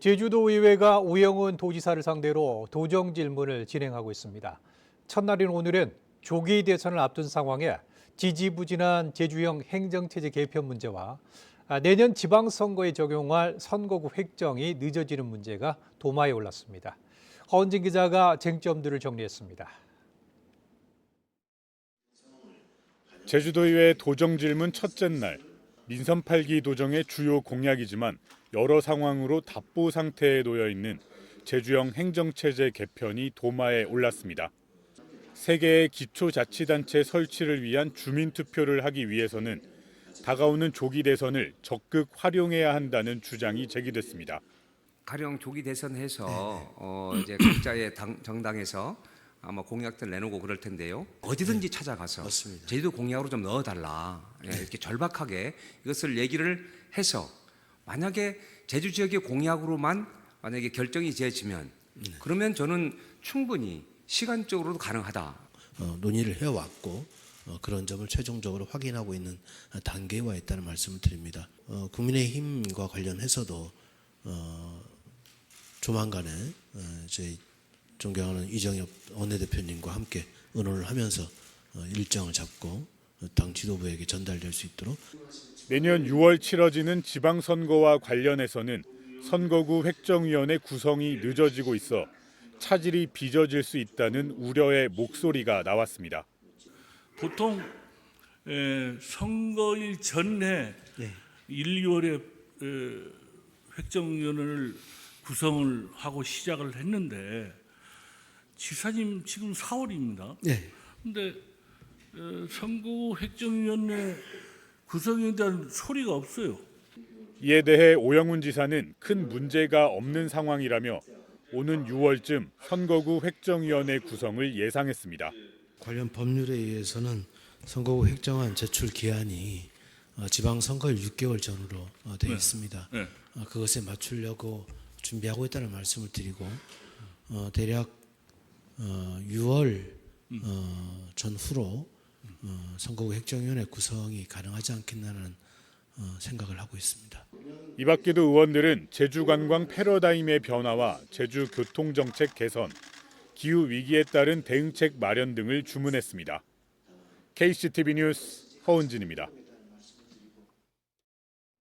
제주도 의회가 오영훈 도지사를 상대로 도정 질문을 진행하고 있습니다. 첫날인 오늘은 조기 대선을 앞둔 상황에 지지부진한 제주형 행정체제 개편 문제와 아, 내년 지방선거에 적용할 선거구 획정이 늦어지는 문제가 도마에 올랐습니다. 허은진 기자가 쟁점들을 정리했습니다. 제주도의회 도정 질문 첫째 날 민선 8기 도정의 주요 공약이지만 여러 상황으로 답보 상태에 놓여 있는 제주형 행정체제 개편이 도마에 올랐습니다. 세 개의 기초자치단체 설치를 위한 주민투표를 하기 위해서는 다가오는 조기 대선을 적극 활용해야 한다는 주장이 제기됐습니다. 가령 조기 대선해서 어 이제 각자의 당, 정당에서 아마 공약들 내놓고 그럴 텐데요. 어디든지 찾아가서 맞습니다. 제주도 공약으로 좀 넣어달라 예, 이렇게 절박하게 이것을 얘기를 해서 만약에 제주 지역의 공약으로만 만약에 결정이 지어지면 그러면 저는 충분히 시간적으로도 가능하다. 어, 논의를 해왔고 어, 그런 점을 최종적으로 확인하고 있는 단계에 와 있다는 말씀을 드립니다. 어, 국민의힘과 관련해서도 어, 조만간에 어, 저희 존경하는 이정엽 원내대표님과 함께 의논을 하면서 어, 일정을 잡고 어, 당 지도부에게 전달될 수 있도록 내년 6월 치러지는 지방선거와 관련해서는 선거구 획정위원회 구성이 늦어지고 있어 차질이 빚어질 수 있다는 우려의 목소리가 나왔습니다. 보통 에, 선거일 전에 예. 1, 2월에 에, 획정위원회를 구성을 하고 시작을 했는데 지사님 지금 4월입니다. 네. 근데 에, 선거 획정위원회 구성에 대한 소리가 없어요. 이에 대해 오영훈 지사는 큰 문제가 없는 상황이라며 오는 6월쯤 선거구 획정위원회 구성을 예상했습니다. 관련 법률에 의해서는 선거구 획정안 제출 기한이 어, 지방선거일 6개월 전으로 어, 되어 있습니다. 네. 어, 그것에 맞추려고 준비하고 있다는 말씀을 드리고 어, 대략 어, 6월 어, 전후로 어, 선거구 획정위원회 구성이 가능하지 않겠나는 어, 생각을 하고 있습니다. 이 밖에도 의원들은 제주 관광 패러다임의 변화와 제주 교통 정책 개선, 기후 위기에 따른 대응책 마련 등을 주문했습니다. KCTV 뉴스 허은진입니다.